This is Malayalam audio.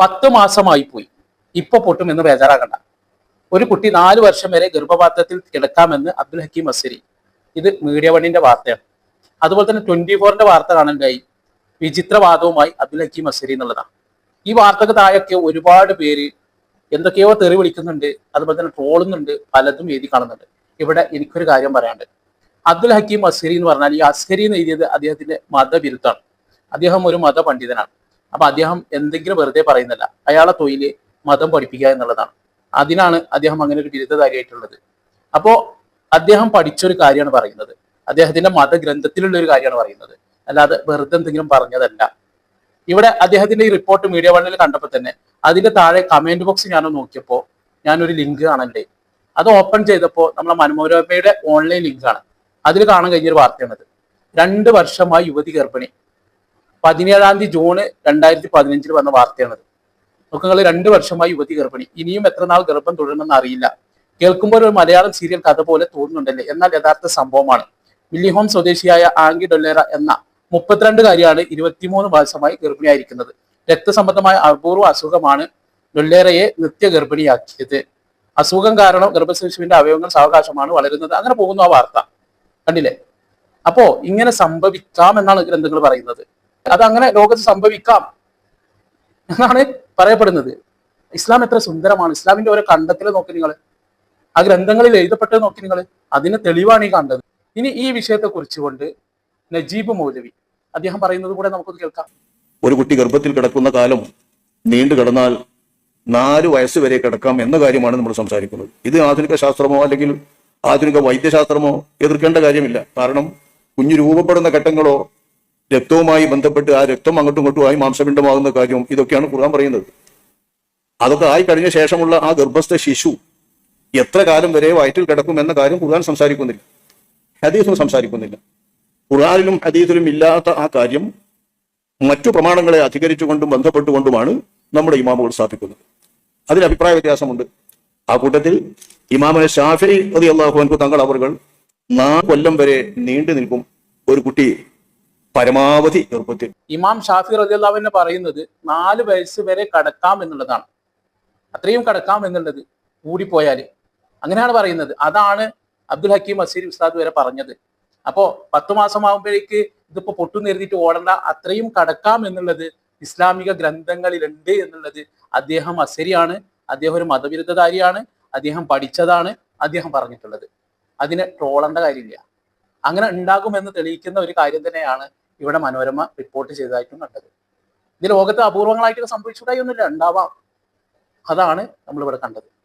പത്ത് മാസമായി പോയി. ഇപ്പൊ പൊട്ടും എന്ന് ബേജാറാകണ്ട. ഒരു കുട്ടി നാല് വർഷം വരെ ഗർഭപാത്രത്തിൽ കിടക്കാമെന്ന് അബ്ദുൽ ഹക്കീം അസരി ഇത് മീഡിയ വണ്ണിന്റെ വാർത്തയാണ്. അതുപോലെ തന്നെ ട്വന്റി ഫോറിന്റെ വാർത്ത കാണാനായി വിചിത്രവാദവുമായി അബ്ദുൽ ഹക്കീം അസരി എന്നുള്ളതാണ്. ഈ വാർത്തക്ക് താഴെയൊക്കെ ഒരുപാട് പേര് എന്തൊക്കെയോ തെറി വിളിക്കുന്നുണ്ട് അതുപോലെ തന്നെ ട്രോളുന്നുണ്ട് പലതും എഴുതി കാണുന്നുണ്ട്. ഇവിടെ എനിക്കൊരു കാര്യം പറയാണ്ട് അബ്ദുൽ ഹക്കീം അസ്ഹരി എന്ന് പറഞ്ഞാൽ ഈ അസ്ഹരി എന്ന് എഴുതിയത് അദ്ദേഹത്തിന്റെ മതവിരുദ്ധമാണ്. അദ്ദേഹം ഒരു മതപണ്ഡിതനാണ്. അപ്പൊ അദ്ദേഹം എന്തെങ്കിലും വെറുതെ പറയുന്നില്ല. അയാളെ തൊഴിൽ മതം പഠിപ്പിക്കുക എന്നുള്ളതാണ്. അതിനാണ് അദ്ദേഹം അങ്ങനെ ഒരു ബിരുദധാരിയായിട്ടുള്ളത് അപ്പോ അദ്ദേഹം പഠിച്ചൊരു കാര്യമാണ് പറയുന്നത്. അദ്ദേഹത്തിന്റെ മതഗ്രന്ഥത്തിലുള്ള ഒരു കാര്യമാണ് പറയുന്നത്. അല്ലാതെ വെറുതെ എന്തെങ്കിലും പറഞ്ഞതല്ല. ഇവിടെ അദ്ദേഹത്തിന്റെ ഈ റിപ്പോർട്ട് മീഡിയ വണ്ണിൽ കണ്ടപ്പോൾ തന്നെ അതിന്റെ താഴെ കമന്റ് ബോക്സ് ഞാൻ നോക്കിയപ്പോൾ ഞാനൊരു ലിങ്ക് കാണണ്ടേ? അത് ഓപ്പൺ ചെയ്തപ്പോൾ നമ്മളെ മനോരമയുടെ ഓൺലൈൻ ലിങ്കാണ് അതിൽ കാണാൻ കഴിഞ്ഞൊരു വാർത്തയാണത്. രണ്ട് വർഷമായി യുവതി ഗർഭിണി. പതിനേഴാം തീയതി ജൂൺ രണ്ടായിരത്തി പതിനഞ്ചിൽ വന്ന വാർത്തയാണത്. നോക്കുക നിങ്ങൾ രണ്ട് വർഷമായി യുവതി ഗർഭിണി. ഇനിയും എത്ര നാൾ ഗർഭം തുടരുമെന്ന് അറിയില്ല. കേൾക്കുമ്പോൾ ഒരു മലയാളം സീരിയൽ കഥ പോലെ തോന്നുന്നുണ്ടല്ലേ? എന്നാൽ യഥാർത്ഥ സംഭവമാണ്. മില്ലിഹോം സ്വദേശിയായ ആംഗി ഡൊല്ലേറ എന്ന മുപ്പത്തിരണ്ടുകാരിയാണ് ഇരുപത്തിമൂന്ന് മാസമായി ഗർഭിണിയായിരിക്കുന്നത്. രക്തസംബന്ധമായ അപൂർവ അസുഖമാണ് ഡൊല്ലേറയെ നിത്യ ഗർഭിണിയാക്കിയത് അസുഖം കാരണം ഗർഭശിശുവിന്റെ അവയവങ്ങൾ സാവകാശമാണ് വളരുന്നത്. അങ്ങനെ പോകുന്നു ആ വാർത്ത. കണ്ടില്ലേ? അപ്പോ ഇങ്ങനെ സംഭവിക്കാം എന്നാണ് ഗ്രന്ഥങ്ങൾ പറയുന്നത്. അത് അങ്ങനെ ലോകത്ത് സംഭവിക്കാം എന്നാണ് പറയപ്പെടുന്നത്. ഇസ്ലാം എത്ര സുന്ദരമാണ്. ഇസ്ലാമിന്റെ ഓരോ കണ്ടെത്തൽ നോക്കി നിങ്ങൾ ആ ഗ്രന്ഥങ്ങളിൽ എഴുതപ്പെട്ടത് നോക്കി നിങ്ങൾ അതിന് തെളിവാണ് ഈ കണ്ടത്. ഇനി ഈ വിഷയത്തെ കുറിച്ചുകൊണ്ട് നജീബ് മൗലവി അദ്ദേഹം പറയുന്നത് കൂടെ നമുക്കൊന്ന് കേൾക്കാം. ഒരു കുട്ടി ഗർഭത്തിൽ കിടക്കുന്ന കാലം നീണ്ടു കിടന്നാൽ നാല് വയസ്സ് വരെ കിടക്കാം എന്ന കാര്യമാണ് നമ്മൾ സംസാരിക്കുന്നത്. ഇത് ആധുനിക ശാസ്ത്രമോ അല്ലെങ്കിൽ ആധുനിക വൈദ്യശാസ്ത്രമോ എതിർക്കേണ്ട കാര്യമില്ല. കാരണം കുഞ്ഞു രൂപപ്പെടുന്ന ഘട്ടങ്ങളോ രക്തവുമായി ബന്ധപ്പെട്ട് ആ രക്തം അങ്ങോട്ടും ഇങ്ങോട്ടും ആയി മാംസപിണ്ഡമാകുന്ന കാര്യവും ഇതൊക്കെയാണ് ഖുർആൻ പറയുന്നത്. അതൊക്കെ ആയി കഴിഞ്ഞ ശേഷമുള്ള ആ ഗർഭസ്ഥ ശിശു എത്ര കാലം വരെ വയറ്റിൽ കിടക്കും എന്ന കാര്യം ഖുർആൻ സംസാരിക്കുന്നില്ല. ഹദീസും സംസാരിക്കുന്നില്ല. ഖുർആനിലും ഹദീസിലും ഇല്ലാത്ത ആ കാര്യം മറ്റു പ്രമാണങ്ങളെ അധികരിച്ചുകൊണ്ടും ബന്ധപ്പെട്ടുകൊണ്ടുമാണ് നമ്മുടെ ഇമാമുകൾ സ്ഥാപിക്കുന്നത്. അതിന് അഭിപ്രായ വ്യത്യാസമുണ്ട്. ആ കൂട്ടത്തിൽ ഇമാമിനെ ഷാഫി അതി അള്ളാഹുൻകു തങ്ങൾ അവർ നാല് കൊല്ലം വരെ നീണ്ടു നിൽക്കും ഒരു കുട്ടി പരമാവധി ചെറുപ്പത്തിൽ ഇമാം ഷാഫി റദിയുള്ളാവിനെ പറയുന്നത് നാല് വയസ്സ് വരെ കടക്കാം എന്നുള്ളതാണ്. അത്രയും കടക്കാം എന്നുള്ളത് കൂടിപ്പോയാൽ അങ്ങനെയാണ് പറയുന്നത്. അതാണ് അബ്ദുൽ ഹക്കീം അസീർ ഉസ്താദ് വരെ പറഞ്ഞത്. അപ്പോ പത്തു മാസമാകുമ്പോഴേക്ക് ഇതിപ്പോ പൊട്ടു നേരിട്ട് ഓടണ്ട. അത്രയും കടക്കാം എന്നുള്ളത് ഇസ്ലാമിക ഗ്രന്ഥങ്ങളിലുണ്ട് എന്നുള്ളത് അദ്ദേഹം അസരിയാണ്. അദ്ദേഹം ഒരു മതവിരുദ്ധധാരിയാണ്. അദ്ദേഹം പഠിച്ചതാണ് അദ്ദേഹം പറഞ്ഞിട്ടുള്ളത്. അതിനെ ട്രോളേണ്ട കാര്യമില്ല. അങ്ങനെ ഉണ്ടാകുമെന്ന് തെളിയിക്കുന്ന ഒരു കാര്യം തന്നെയാണ് ഇവിടെ മനോരമ റിപ്പോർട്ട് ചെയ്തതായിട്ടും കണ്ടത്. ഇത് ലോകത്ത് അപൂർവങ്ങളായിട്ട് സംഭവിച്ചുകൂടായി ഒന്നുമില്ല ഉണ്ടാവാം. അതാണ് നമ്മളിവിടെ കണ്ടത്.